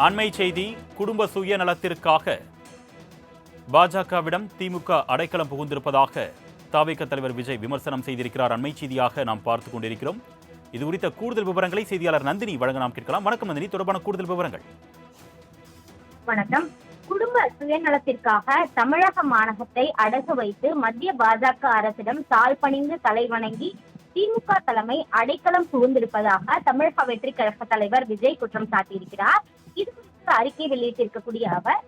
அண்மை செய்தி குடும்ப சுயநலத்திற்காக. பாஜகவிடம் திமுக அடைக்கலம் புகுந்திருப்பதாக தாவேக தலைவர் விஜய் விமர்சனம் செய்திருக்கிறார். அண்மை செய்தியாக நாம் பார்த்துக் கொண்டிருக்கிறோம். இது குறித்த கூடுதல் விவரங்களை செய்தியாளர் நந்தினி வழங்க நாம் கேட்கலாம். வணக்கம் நந்தினி தொடர்பான கூடுதல் விவரங்கள். வணக்கம். குடும்ப சுயநலத்திற்காக தமிழக மாநகத்தை அடகு வைத்து மத்திய பாஜக அரசிடம் தாழ் பணிந்து தலைவணங்கி திமுக தலைமை அடைக்கலம் புகுந்திருப்பதாக தமிழக வெற்றி கழக தலைவர் விஜய் குற்றம் சாட்டியிருக்கிறார். இது குறித்து அறிக்கை வெளியிட்டிருக்கக்கூடிய அவர்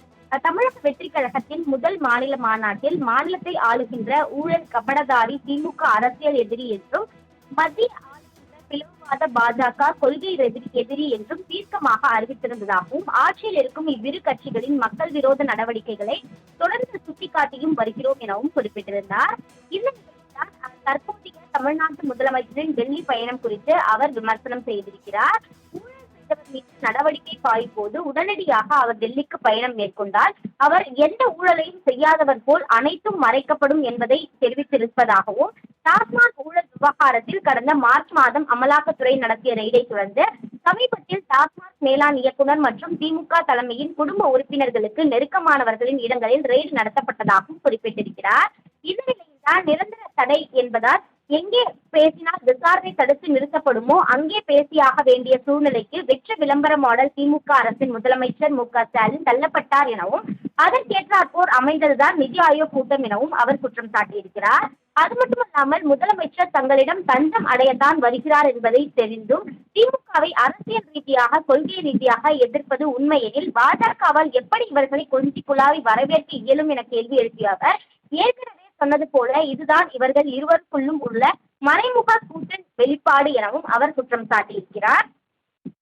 தமிழக வெற்றி கழகத்தின் முதல் மாநில மாநாட்டில் மாநிலத்தை ஆளுகின்ற ஊழல் கபடதாரி திமுக அரசியல் எதிரி என்றும் மத்திய ஆளுகின்ற பிளவுவாத பாஜக கொள்கை எதிரி எதிரி என்றும் தீர்க்கமாக அறிவித்திருந்ததாகவும் ஆட்சியில் இருக்கும் இவ்விரு கட்சிகளின் மக்கள் விரோத நடவடிக்கைகளை தொடர்ந்து சுட்டிக்காட்டியும் வருகிறோம் எனவும் குறிப்பிட்டிருந்தார். இந்த நிலையில்தான் தற்போது தமிழ்நாட்டு முதலமைச்சரின் டெல்லி பயணம் குறித்து அவர் விமர்சனம் செய்திருக்கிறார். ஊழல் செய்தவர் மீது நடவடிக்கை பாயும் போது உடனடியாக அவர் டெல்லிக்கு பயணம் மேற்கொண்டால் அவர் எந்த ஊழலையும் செய்யாதவர் போல் அனைத்தும் மறைக்கப்படும் என்பதை தெரிவித்திருப்பதாகவும் டாஸ்மாக் ஊழல் விவகாரத்தில் கடந்த மார்ச் மாதம் அமலாக்கத்துறை நடத்திய ரெய்டை தொடர்ந்து சமீபத்தில் டாஸ்மாக் மேலாண் இயக்குநர் மற்றும் திமுக தலைமையின் குடும்ப உறுப்பினர்களுக்கு நெருக்கமானவர்களின் இடங்களில் ரெய்டு நடத்தப்பட்டதாகவும் குறிப்பிட்டிருக்கிறார். இந்த நிலையில்தான் நிரந்தர தடை என்பதால் எங்கே பேசினால் விசாரணை தடுத்து நிறுத்தப்படுமோ அங்கே பேசியாக வேண்டிய சூழ்நிலைக்கு வெற்று விளம்பர மாடல் திமுக அரசின் முதலமைச்சர் மு க ஸ்டாலின் தள்ளப்பட்டார் எனவும் அதற்கேற்றாற்போர் அமைந்ததுதான் நிதி ஆயோக் கூட்டம் எனவும் அவர் குற்றம் சாட்டியிருக்கிறார். அது மட்டுமல்லாமல் முதலமைச்சர் தங்களிடம் தஞ்சம் அடையத்தான் வருகிறார் என்பதை தெரிந்தும் திமுகவை அரசியல் ரீதியாக கொள்கை ரீதியாக எதிர்ப்பது உண்மையெனில் பாஜகவால் எப்படி இவர்களை கொஞ்சி குழாவை வரவேற்க இயலும் என கேள்வி எழுப்பிய அவர் ஏற்கனவே சொன்னது போல இதுதான் இவர்கள் இருவருக்குள்ளும் உள்ள மறைமுக கூட்டின் வெளிப்பாடு எனவும் அவர் குற்றம் சாட்டியிருக்கிறார்.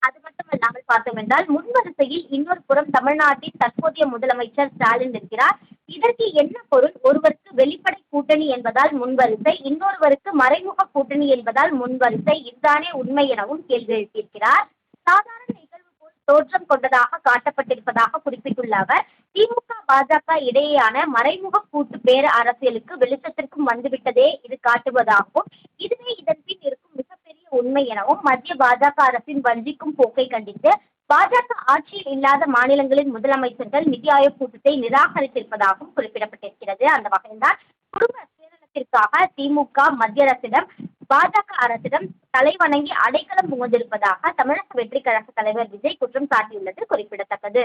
அது மட்டுமல்லாமல் பார்த்தோம் என்றால் முன்வரிசையில் இன்னொரு புறம் தமிழ்நாட்டின் தற்போதைய முதலமைச்சர் ஸ்டாலின் இருக்கிறார் இதற்கு என்ன பொருள்? ஒருவருக்கு வெளிப்படை கூட்டணி என்பதால் முன்வரிசை இன்னொருவருக்கு மறைமுக கூட்டணி என்பதால் முன்வரிசை இதுதானே உண்மை எனவும் கேள்வி எழுப்பியிருக்கிறார். சாதாரண நிகழ்வு போல் தோற்றம் கொண்டதாக காட்டப்பட்டிருப்பதாக குறிப்பிட்டுள்ள அவர் திமுக பாஜக இடையேயான மறைமுக கூட்டு பேர அரசியலுக்கு வெளிச்சத்திற்கும் வந்துவிட்டதே இது காட்டுவதாகவும் இதுவே இதன் பின் இருக்கும் மிகப்பெரிய உண்மை எனவும் மத்திய பாஜக அரசின் வஞ்சிக்கும் போக்கை கண்டித்து பாஜக ஆட்சியில் இல்லாத மாநிலங்களின் முதலமைச்சர்கள் நிதி ஆயோக் கூட்டத்தை நிராகரித்திருப்பதாகவும் குறிப்பிடப்பட்டிருக்கிறது. அந்த வகையில்தான் குடும்ப சுயநலத்திற்காக திமுக மத்திய அரசிடம் பாஜக அரசிடம் தலைவணங்கி அடைக்கலம் புகுந்திருப்பதாக தமிழக வெற்றி கழக தலைவர் விஜய் குற்றம் சாட்டியுள்ளது குறிப்பிடத்தக்கது.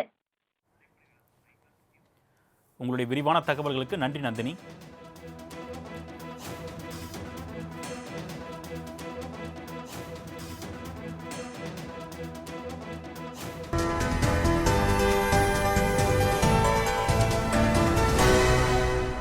உங்களுடைய விரிவான தகவல்களுக்கு நன்றி நந்தினி.